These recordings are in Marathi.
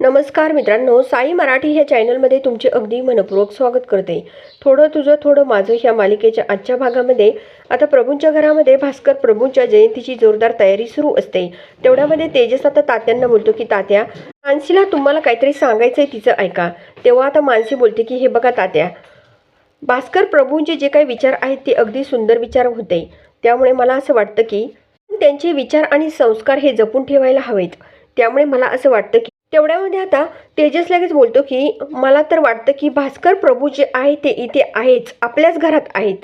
नमस्कार मित्रांनो साई मराठी ह्या चॅनलमध्ये तुमचे अगदी मनपूर्वक स्वागत करते. थोडं तुझं थोडं माझं ह्या मालिकेच्या आजच्या भागामध्ये. आता प्रभूंच्या घरामध्ये भास्कर प्रभूंच्या जयंतीची जोरदार तयारी सुरू असते. तेवढ्यामध्ये तेजस आता तात्यांना बोलतो की तात्या मानसीला तुम्हाला काहीतरी सांगायचं आहे तिचं ऐका. तेव्हा आता मानसी बोलते की हे बघा तात्या भास्कर प्रभूंचे जे काही विचार आहेत ते अगदी सुंदर विचार होते. त्यामुळे मला असं वाटतं की त्यांचे विचार आणि संस्कार हे जपून ठेवायला हवेत. त्यामुळे मला असं वाटतं की तेवढ्यामध्ये आता तेजस लगेच बोलतो की मला तर वाटतं की भास्कर प्रभू जे आहे ते इथे आहेच आपल्याच घरात आहेत.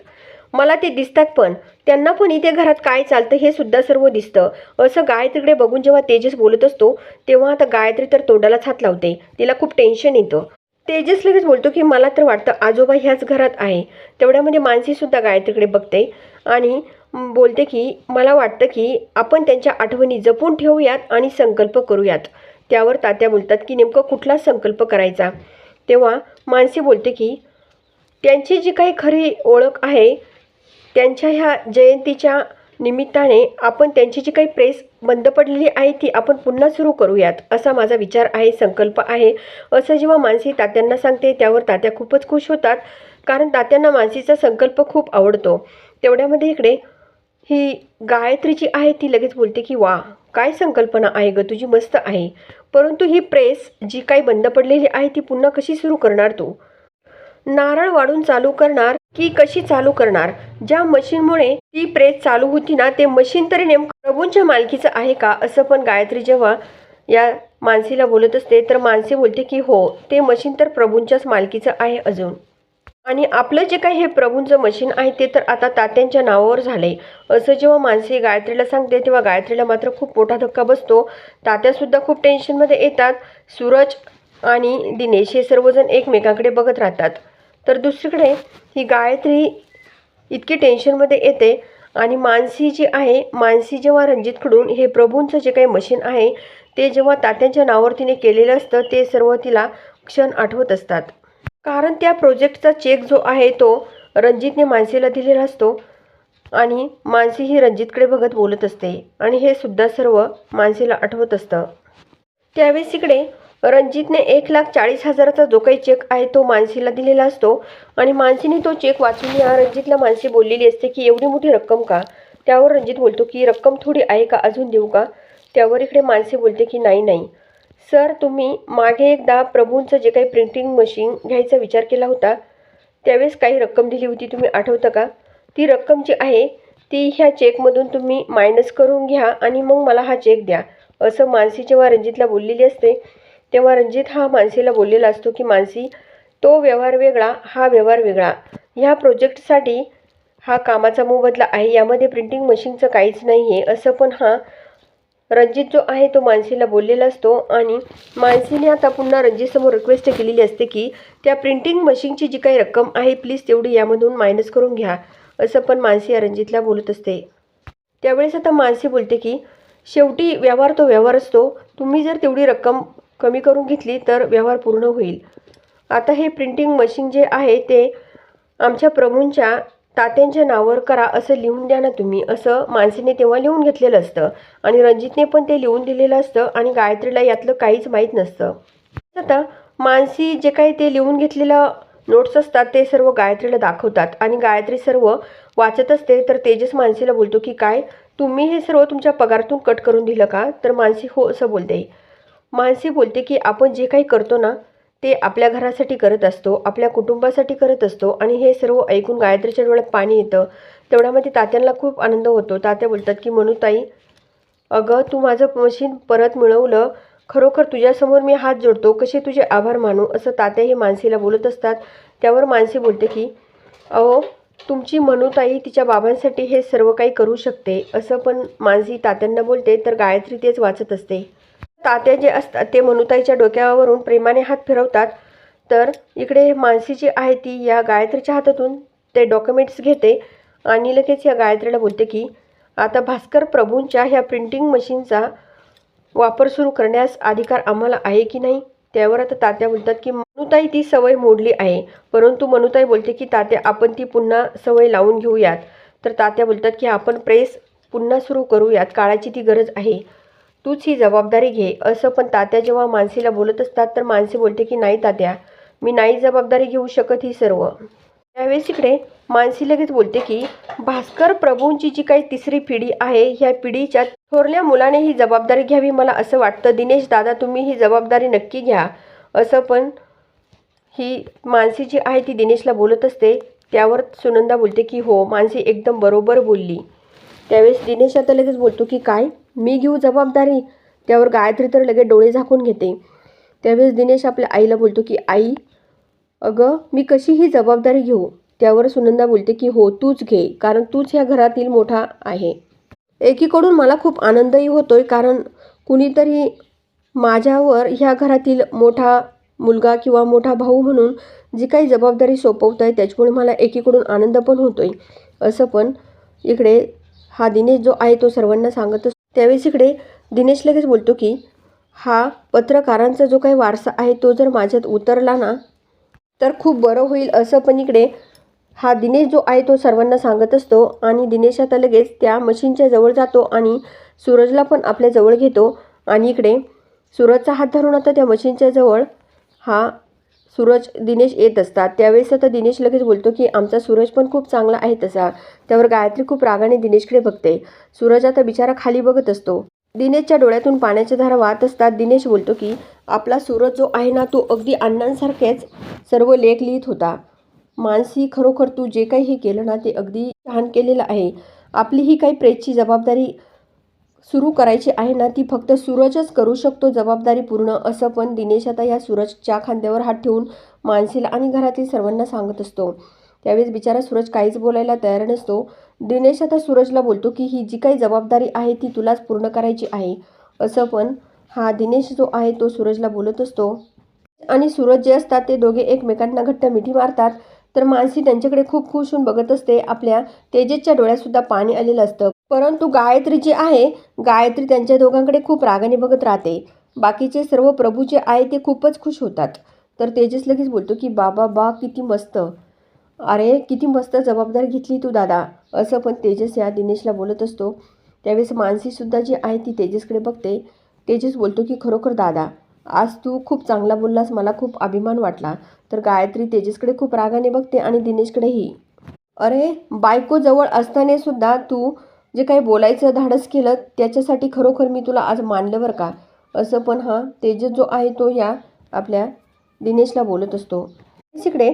मला ते दिसतात पण त्यांना पण इथे घरात काय चालतं हे सुद्धा सर्व दिसतं. असं गायत्रीकडे बघून जेव्हा तेजस बोलत असतो तेव्हा आता गायत्री तर तोंडालाच हात लावते. तिला खूप टेन्शन येतं. तेजस लगेच बोलतो की मला तर वाटतं आजोबा ह्याच घरात आहे. तेवढ्यामध्ये मानसीसुद्धा गायत्रीकडे बघते आणि बोलते की मला वाटतं की आपण त्यांच्या आठवणी जपून ठेवूयात आणि संकल्प करूयात. त्यावर तात्या बोलतात की नेमकं कुठला संकल्प करायचा? तेव्हा मानसी बोलते की त्यांची जी काही खरी ओळख आहे त्यांच्या ह्या जयंतीच्या निमित्ताने आपण त्यांची जी काही प्रेस बंद पडलेली आहे ती आपण पुन्हा सुरू करूयात. असा माझा विचार आहे संकल्प आहे. असं जेव्हा मानसी तात्यांना सांगते त्यावर तात्या खूपच खुश होतात कारण तात्यांना मानसीचा संकल्प खूप आवडतो. तेवढ्यामध्ये इकडे ही गायत्री जी आहे ती लगेच बोलते की वा काय संकल्पना आहे ग? तुझी मस्त आहे. परंतु ही प्रेस जी काही बंद पडलेली आहे ती पुन्हा कशी सुरू करणार तू? नारळ वाढून चालू करणार की कशी चालू करणार? ज्या मशीनमुळे ती प्रेस चालू होती ना ते मशीन तरी नेमकं प्रभूंच्या मालकीचं आहे का? असं पण गायत्री जेव्हा या मानसीला बोलत असते तर मानसी बोलते की हो ते मशीन तर प्रभूंच्याच मालकीचं आहे अजून. आणि आपलं जे काही हे प्रभूंचं मशीन आहे ते तर आता तात्यांच्या नावावर झालंय. असं जेव्हा मानसी गायत्रीला सांगते तेव्हा गायत्रीला मात्र खूप मोठा धक्का बसतो. तात्यासुद्धा खूप टेन्शनमध्ये येतात. सूरज आणि दिनेश हे सर्वजण एकमेकांकडे बघत राहतात. तर दुसरीकडे ही गायत्री इतकी टेन्शनमध्ये येते आणि मानसी जी आहे मानसी जेव्हा रणजितकडून हे प्रभूंचं जे काही मशीन आहे ते जेव्हा तात्यांच्या नावावर तिने केलेलं असतं ते सर्व तिला क्षण आठवत असतात. कारण त्या प्रोजेक्टचा चेक जो आहे तो रणजितने मानसीला दिलेला असतो आणि मानसी ही रणजितकडे बघत बोलत असते आणि हे सुद्धा सर्व मानसीला आठवत असतं. त्यावेळेस इकडे रणजितने एक लाख चाळीस हजाराचा जो काही चेक आहे तो मानसीला दिलेला असतो आणि मानसीने तो चेक वाचून या रणजितला मानसी बोललेली असते की एवढी मोठी रक्कम का? त्यावर रणजित बोलतो की रक्कम थोडी आहे का? अजून देऊ का? त्यावर इकडे मानसी बोलते की नाही नाही. सर तुम्ही मागे एकदा प्रभूंचं जे काही प्रिंटिंग मशीन घ्यायचा विचार केला होता त्यावेळेस काही रक्कम दिली होती तुम्ही आठवतं का? ती रक्कम जी आहे ती ह्या चेकमधून तुम्ही मायनस करून घ्या आणि मग मला हा चेक द्या. असं मानसी जेव्हा रणजितला बोललेली असते तेव्हा रणजित हा मानसीला बोललेला असतो की मानसी तो व्यवहार वेगळा हा व्यवहार वेगळा. ह्या प्रोजेक्टसाठी हा कामाचा मोबदला आहे यामध्ये प्रिंटिंग मशीनचं काहीच नाही आहे असं पण हा रणजित जो आहे तो मानसीला बोललेला असतो आणि मानसीने आता पुन्हा रणजितसमोर रिक्वेस्ट केलेली असते की त्या प्रिंटिंग मशीनची जी काही रक्कम आहे प्लीज तेवढी यामधून मायनस करून घ्या. असं पण मानसी या रणजितला बोलत असते. त्यावेळेस आता मानसी बोलते की शेवटी व्यवहार तो व्यवहार असतो. तुम्ही जर तेवढी रक्कम कमी करून घेतली तर व्यवहार पूर्ण होईल. आता हे प्रिंटिंग मशीन जे आहे ते आमच्या प्रभूंच्या तात्यांच्या नावावर करा असं लिहून द्या ना तुम्ही. असं मानसीने तेव्हा लिहून घेतलेलं असतं. आणि रणजितने पण ते लिहून दिलेलं असतं आणि गायत्रीला यातलं काहीच माहीत नसतं. आता मानसी जे काही ते लिहून घेतलेलं नोट्स असतात ते सर्व गायत्रीला दाखवतात. आणि गायत्री सर्व वाचत असते तर तेजस मानसीला बोलतो की काय? तुम्ही हे सर्व तुमच्या पगारातून कट करून दिलं का? तर मानसी हो असं बोलते. मानसी बोलते की आपण जे काही करतो ना ते आपल्या घरासाठी करत असतो आपल्या कुटुंबासाठी करत असतो आणि हे सर्व ऐकून गायत्रीच्या डोळ्यात पाणी येतं. तेवढ्यामध्ये तात्यांना खूप आनंद होतो. तात्या बोलतात की मनुताई अगं तू माझं मशीन परत मिळवलं. खरोखर तुझ्यासमोर मी हात जोडतो. कसे तुझे आभार मानू? असं तात्या हे मानसीला बोलत असतात. त्यावर मानसी बोलते की अहो तुमची मनुताई तिच्या बाबांसाठी हे सर्व काही करू शकते. असं पण मानसी तात्यांना बोलते. तर गायत्री तेच वाचत असते. तात्या जे असतात ते मनुताईच्या डोक्यावरून प्रेमाने हात फिरवतात. तर इकडे मानसी जी आहे ती या गायत्रीच्या हातातून ते डॉक्युमेंट्स घेते आणि लगेच या गायत्रीला बोलते की आता भास्कर प्रभूंच्या ह्या प्रिंटिंग मशीनचा वापर सुरू करण्यास अधिकार आम्हाला आहे की नाही? त्यावर आता तात्या बोलतात की मनुताई ती सवय मोडली आहे. परंतु मनुताई बोलते की तात्या आपण ती पुन्हा सवय लावून घेऊयात. तर तात्या बोलतात की आपण प्रेस पुन्हा सुरू करूयात. काळाची ती गरज आहे. तूच ही जबाबदारी घे. असं पण तात्या जेव्हा मानसीला बोलत असतात तर मानसी बोलते की नाही तात्या मी नाही जबाबदारी घेऊ शकत ही सर्व. त्यावेळेस इकडे मानसी लगेच बोलते की भास्कर प्रभूंची जी काही तिसरी पिढी आहे ह्या पिढीच्या थोरल्या मुलाने ही जबाबदारी घ्यावी मला असं वाटतं. दिनेश दादा तुम्ही ही जबाबदारी नक्की घ्या. असं पण ही मानसी जी आहे ती दिनेशला बोलत असते. त्यावर सुनंदा बोलते की हो मानसी एकदम बरोबर बोलली. त्यावेळेस दिनेश आता लगेच बोलतो की काय? मी घेऊ जबाबदारी? त्यावर गायत्री तर लगेच डोळे झाकून घेते. त्यावेळेस दिनेश आपल्या आईला बोलतो की आई अगं मी कशी ही जबाबदारी घेऊ? त्यावर सुनंदा बोलते की हो तूच घे कारण तूच ह्या घरातील मोठा आहे. एकीकडून मला खूप आनंदही होतोय कारण कुणीतरी माझ्यावर ह्या घरातील मोठा मुलगा किंवा मोठा भाऊ म्हणून जी काही जबाबदारी सोपवत आहे त्याच्यामुळे मला एकीकडून आनंद पण होतोय. असं पण इकडे हा दिनेश जो आहे तो सर्वांना सांगत. असतो त्यावेळेस इकडे दिनेश लगेच बोलतो की हा पत्रकारांचा जो काही वारसा आहे तो जर माझ्यात उतरला ना तर खूप बरं होईल असं पण इकडे हा दिनेश जो आहे तो सर्वांना सांगत असतो आणि दिनेश आता लगेच त्या मशीनच्या जवळ जातो आणि सूरजला पण आपल्या जवळ घेतो. आणि इकडे सूरजचा हात धरून आता त्या मशीनच्या जवळ हा सूरज दिनेश येत असतात. त्यावेळेस आता दिनेश लगेच बोलतो की आमचा सूरज पण खूप चांगला आहे तसा. त्यावर गायत्री खूप रागाने दिनेशकडे बघते. सूरज आता बिचारा खाली बघत असतो. दिनेशच्या डोळ्यातून पाण्याच्या धारा वाहत असतात. दिनेश बोलतो की आपला सूरज जो आहे ना तो अगदी अण्णांसारखेच सर्व लेख लिहित होता. मानसी खरोखर तू जे काही हे केलं ना ते अगदी छान केलेलं आहे. आपली ही काही प्रेसची जबाबदारी सुरू करायची आहे ना ती फक्त सूरजच करू शकतो जबाबदारी पूर्ण असं पण दिनेश आता या सूरजच्या खांद्यावर हात ठेवून मानसीला आणि घरातील सर्वांना सांगत असतो. त्यावेळेस बिचारा सूरज काहीच बोलायला तयार नसतो. दिनेश आता सूरजला बोलतो की ही जी काही जबाबदारी आहे ती तुलाच पूर्ण करायची आहे असं पण हा दिनेश जो आहे तो सूरजला बोलत असतो. आणि सूरज जे असतात ते दोघे एकमेकांना घट्ट मिठी मारतात. तर मानसी त्यांच्याकडे खूप खुश होऊन बघत असते. आपल्या तेजेसच्या डोळ्यात सुद्धा पाणी आलेलं असतं. परंतु गायत्री जी आहे गायत्री त्यांच्या दोघांकडे खूप रागाने बघत राहते. बाकीचे सर्व प्रभू जे आहे ते खूपच खुश होतात. तर तेजस लगेच बोलतो की बाबा बा किती मस्त. अरे किती मस्त जबाबदारी घेतली तू दादा. असं पण तेजस या दिनेशला बोलत असतो. त्यावेळेस मानसीसुद्धा जी आहे ती तेजसकडे बघते. तेजस बोलतो की खरोखर दादा आज तू खूप चांगला बोललास मला खूप अभिमान वाटला. तर गायत्री तेजसकडे खूप रागाने बघते आणि दिनेशकडेही. अरे बायको जवळ असताना सुद्धा तू जे काही बोलायचं धाडस केलं त्याच्यासाठी खरोखर मी तुला आज मानलं बरं का? असं पण हा तेजस जो आहे तो या आपल्या दिनेशला बोलत असतो. इकडे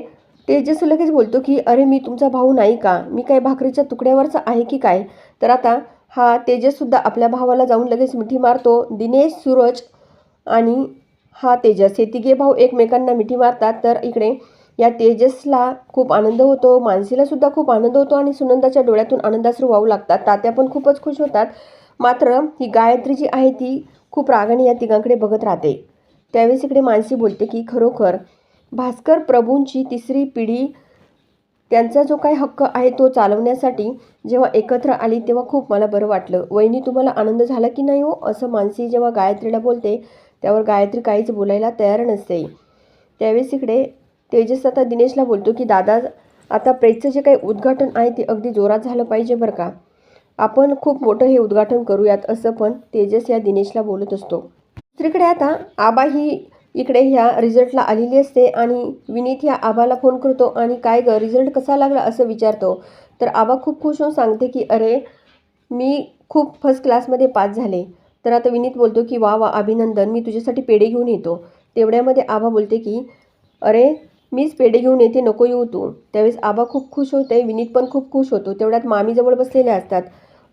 तेजस लगेच बोलतो की अरे मी तुमचा भाऊ नाही का? मी काय भाकरीच्या तुकड्यावरचा आहे की काय? तर आता हा तेजससुद्धा आपल्या भावाला जाऊन लगेच मिठी मारतो. दिनेश सूरज आणि हा तेजस हे तिघे भाऊ एकमेकांना मिठी मारतात. तर इकडे या तेजसला खूप आनंद होतो मानसीला सुद्धा खूप आनंद होतो आणि सुनंदाच्या डोळ्यातून आनंदाश्रू वाहू लागतात. तात्या पण खूपच खुश होतात. मात्र ही गायत्री जी आहे ती खूप रागाने या तिघांकडे बघत राहते. त्यावेळेस इकडे मानसी बोलते की खरोखर भास्कर प्रभूंची तिसरी पिढी त्यांचा जो काही हक्क आहे तो चालवण्यासाठी जेव्हा एकत्र आली तेव्हा खूप मला बरं वाटलं. वहिनी तुम्हाला आनंद झाला की नाही हो? असं मानसी जेव्हा गायत्रीला बोलते त्यावर गायत्री काहीच बोलायला तयार नसते. त्यावेळेस इकडे तेजस आता दिनेशला बोलतो की दादा आता प्रेसचं जे काही उद्घाटन आहे ते अगदी जोरात झालं पाहिजे बरं का. आपण खूप मोठं हे उद्घाटन करूयात असं पण तेजस या दिनेशला बोलत असतो. दुसरीकडे आता आबा ही इकडे ह्या रिझल्टला आलेली असते आणि विनीत ह्या आबाला फोन करतो आणि काय ग रिझल्ट कसा लागला असं विचारतो. तर आबा खूप खुश होऊन सांगते की अरे मी खूप फर्स्ट क्लासमध्ये पास झाले. तर आता विनीत बोलतो की वा वा अभिनंदन मी तुझ्यासाठी पेढे घेऊन येतो. तेवढ्यामध्ये आबा बोलते की अरे मीच पेढे घेऊन येथे नको येऊ तू. त्यावेळेस आबा खूप खुश होते विनीत पण खूप खुश होतो. तेवढ्यात मामीजवळ बसलेले असतात.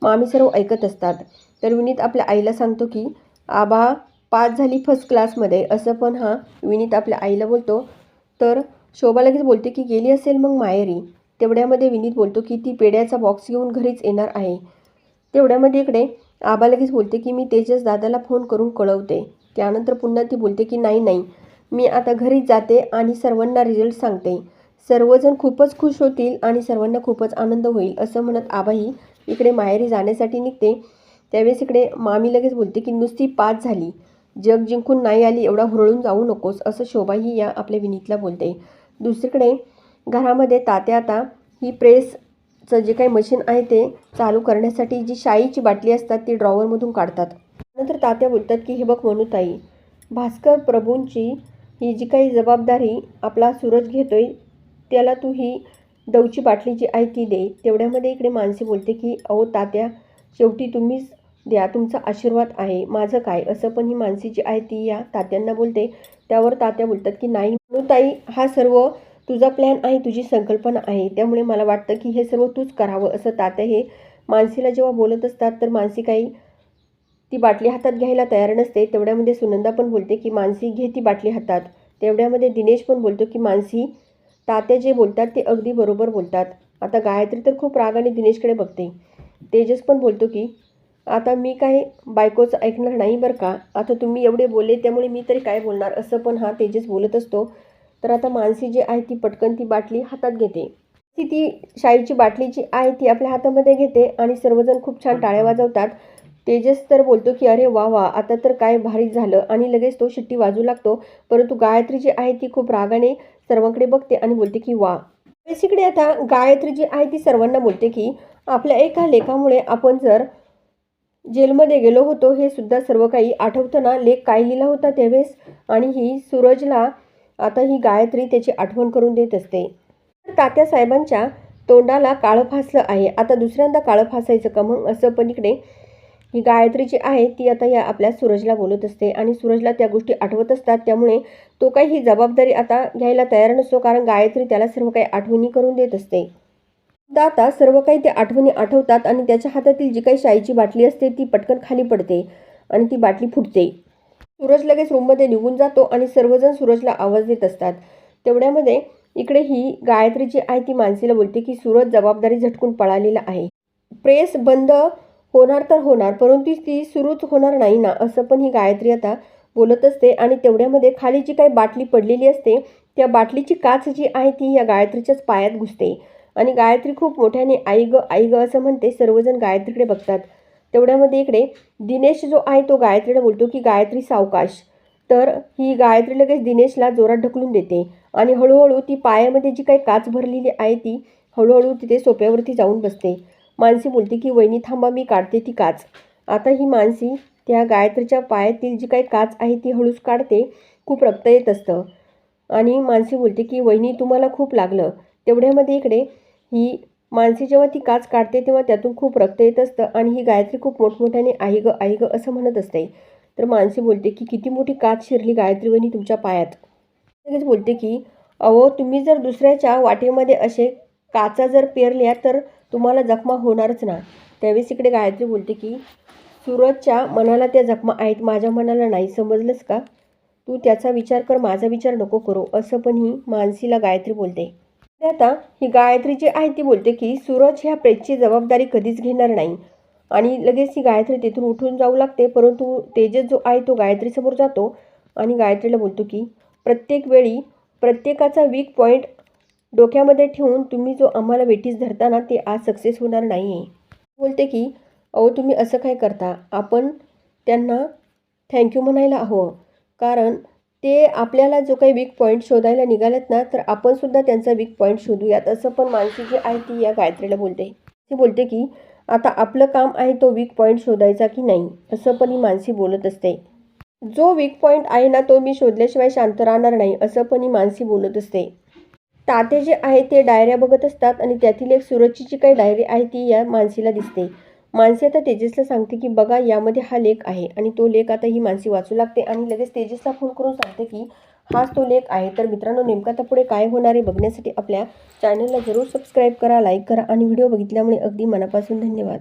मामी सर्व ऐकत असतात. तर विनीत आपल्या आईला सांगतो की आबा पास झाली फर्स्ट क्लासमध्ये असं पण हा विनीत आपल्या आईला बोलतो. तर शोभा लगेच बोलते की गेली असेल मग माहेरी. तेवढ्यामध्ये विनीत बोलतो की ती पेढ्याचा बॉक्स घेऊन घरीच येणार आहे. तेवढ्यामध्ये इकडे आबा लगेच बोलते की मी तेजस दादाला फोन करून कळवते. त्यानंतर पुन्हा ती बोलते की नाही नाही. मी आता घरीच जाते आणि सर्वांना रिझल्ट सांगते. सर्वजण खूपच खुश होतील आणि सर्वांना खूपच आनंद होईल असं म्हणत आबाही इकडे माहेरी जाण्यासाठी निघते. त्यावेळेस इकडे मामी लगेच बोलते की नुसती पास झाली. जग जिंकून नाही आली एवढा हुरळून जाऊ नकोस असं शोभाही या आपल्या विनीतला बोलते. दुसरीकडे घरामध्ये तात्या आता ही प्रेसचं जे काही मशीन आहे ते चालू करण्यासाठी जी शाईची बाटली असतात ती ड्रॉवरमधून काढतात. नंतर तात्या बोलतात की हे बघ म्हणूताई भास्कर प्रभूंची ही जी काही जबाबदारी आपला सूरज घेतोय त्याला तू ही दवची बाटली जी आहे ती दे. तेवढ्यामध्ये इकडे माणसे बोलते की अहो तात्या शेवटी तुम्हीच द्या. तुमचा आशीर्वाद आहे. माझं काय? असं पण ही मानसी जी आहे ती या तात्यांना बोलते. त्यावर तात्या बोलतात की नाही म्हणून ताई हा सर्व तुझा प्लॅन आहे तुझी संकल्पना आहे. त्यामुळे मला वाटतं की हे सर्व तूच करावं. असं तात्या हे मानसीला जेव्हा बोलत असतात तर मानसी काही ती बाटली हातात घ्यायला तयार नसते तेवढ्यामध्ये सुनंदा पण बोलते की मानसी घे ती बाटली हातात. तेवढ्यामध्ये दिनेश पण बोलतो की मानसी तात्या जे बोलतात ते अगदी बरोबर बोलतात. आता गायत्री तर खूप रागाने दिनेशकडे बघते. तेजस पण बोलतो की आता मी काय बायकोचं ऐकणार नाही बरं का? आता तुम्ही एवढे बोलले त्यामुळे मी तरी काय बोलणार? असं पण हा तेजस बोलत असतो. तर आता मानसी जी आहे ती पटकन ती बाटली हातात घेते. ती ती शाईची बाटली जी आहे ती आपल्या हातामध्ये घेते आणि सर्वजण खूप छान टाळ्या वाजवतात. तेजस तर बोलतो की अरे वा वा आता तर काय भारी झालं. आणि लगेच तो शिट्टी वाजू लागतो. परंतु गायत्री जी आहे ती खूप रागाने सर्वांकडे बघते आणि बोलते की वा. बेसिकडे आता गायत्री जी आहे ती सर्वांना बोलते की आपल्या एका लेखामुळे आपण जर जेलमध्ये गेलो होतो हे सुद्धा सर्व काही आठवतं ना? लेख काय लिहिला होता त्यावेळेस? आणि ही सूरजला आता ही गायत्री त्याची आठवण करून देत असते. तर तात्या साहेबांच्या तोंडाला काळं फासलं आहे. आता दुसऱ्यांदा काळं फासायचं का मग? असं पण इकडे ही गायत्री जी आहे ती आता या आपल्या सूरजला बोलत असते आणि सूरजला त्या गोष्टी आठवत असतात. त्यामुळे तो काही ही जबाबदारी आता घ्यायला तयार नसतो कारण गायत्री त्याला सर्व काही आठवणी करून देत असते. आता सर्व काही ते आठवणी आठवतात आणि त्याच्या हातातील जी काही शाईची बाटली असते ती पटकन खाली पडते आणि ती बाटली फुटते. सूरज लगेच रूममध्ये निघून जातो आणि सर्वजण सूरजला आवाज देत असतात. तेवढ्यामध्ये इकडे ही गायत्री जी आहे ती मानसीला बोलते की सूरज जबाबदारी झटकून पळालेला आहे. प्रेस बंद होणार तर होणार परंतु ती सुरूच होणार नाही ना असं पण ही गायत्री आता बोलत असते. आणि तेवढ्यामध्ये खाली जी काही बाटली पडलेली असते त्या बाटलीची काच जी आहे ती या गायत्रीच्याच पायात घुसते. आणि गायत्री खूप मोठ्याने आई ग आई ग असं म्हणते सर्वजण गायत्रीकडे बघतात. तेवढ्यामध्ये इकडे दिनेश जो आहे तो गायत्रीला बोलतो की गायत्री सावकाश. तर ही गायत्री लगेच दिनेशला जोरात ढकलून देते. आणि हळूहळू ती पायामध्ये जी काही काच भरलेली आहे ती हळूहळू तिथे सोप्यावरती जाऊन बसते. मानसी बोलते की वहिनी थांबा मी काढते ती काच. आता ही मानसी त्या गायत्रीच्या पायातील जी काही काच आहे ती हळूच काढते खूप रक्त येत असतं. आणि मानसी बोलते की वहिनी तुम्हाला खूप लागलं. तेवढ्यामध्ये इकडे ही मानसी जेव्हा ती काच काढते तेव्हा त्यातून खूप रक्त येत असतं आणि ही गायत्री खूप मोठमोठ्याने आई ग आई ग असं म्हणत असते. तर मानसी बोलते की किती मोठी काच शिरली गायत्री वहिनी तुमच्या पायात. लगेच बोलते की अहो तुम्ही जर दुसऱ्याच्या वाटेमध्ये असे काचा जर पेरल्या तर तुम्हाला जखमा होणारच ना. त्यावेळेस इकडे गायत्री बोलते की सूरजच्या मनाला त्या जखमा आहेत माझ्या मनाला नाही. समजलंच का? तू त्याचा विचार कर माझा विचार नको करू असं पण ही मानसीला गायत्री बोलते. आता ही गायत्री जी आहे ती बोलते की सूरज ह्या प्रेतची जबाबदारी कधीच घेणार नाही. आणि लगेच ही गायत्री तिथून उठून जाऊ लागते परंतु तेजस जो आहे तो गायत्रीसमोर जातो. आणि गायत्रीला बोलतो की प्रत्येक वेळी प्रत्येकाचा वीक पॉईंट डोक्यामध्ये ठेवून तुम्ही जो आम्हाला वेटीस धरताना ते आज सक्सेस होणार नाही आहे बोलते की अहो तुम्ही असं काय करता? आपण त्यांना थँक्यू म्हणायला हवं. कारण ते आपल्याला जो काही वीक पॉईंट शोधायला निघालेत ना तर आपणसुद्धा त्यांचा वीक पॉईंट शोधूयात. असं पण मानसी जी आहे ती या गायत्रीला बोलते. ती बोलते की आता आपलं काम आहे तो वीक पॉईंट शोधायचा की नाही? असं पण ही मानसी बोलत असते. जो वीक पॉईंट आहे ना तो मी शोधल्याशिवाय शांत राहणार नाही असं पण ही मानसी बोलत असते. ताते जे आहे ते डायऱ्या बघत असतात आणि त्यातील एक सुरजची जी काही डायरी आहे ती या मानसीला दिसते. मानसी आता तेजसला सांगते की बघा यामध्ये हा लेख आहे आणि तो लेख आता ही मानसी वाचू लागते आणि लगेच तेजसला फोन करून सांगते की हाच तो लेख आहे. तर मित्रांनो नेमका आता पुढे काय होणार आहे बघण्यासाठी आपल्या चॅनलला जरूर सबस्क्राईब करा लाईक करा आणि व्हिडिओ बघितल्यामुळे अगदी मनापासून धन्यवाद.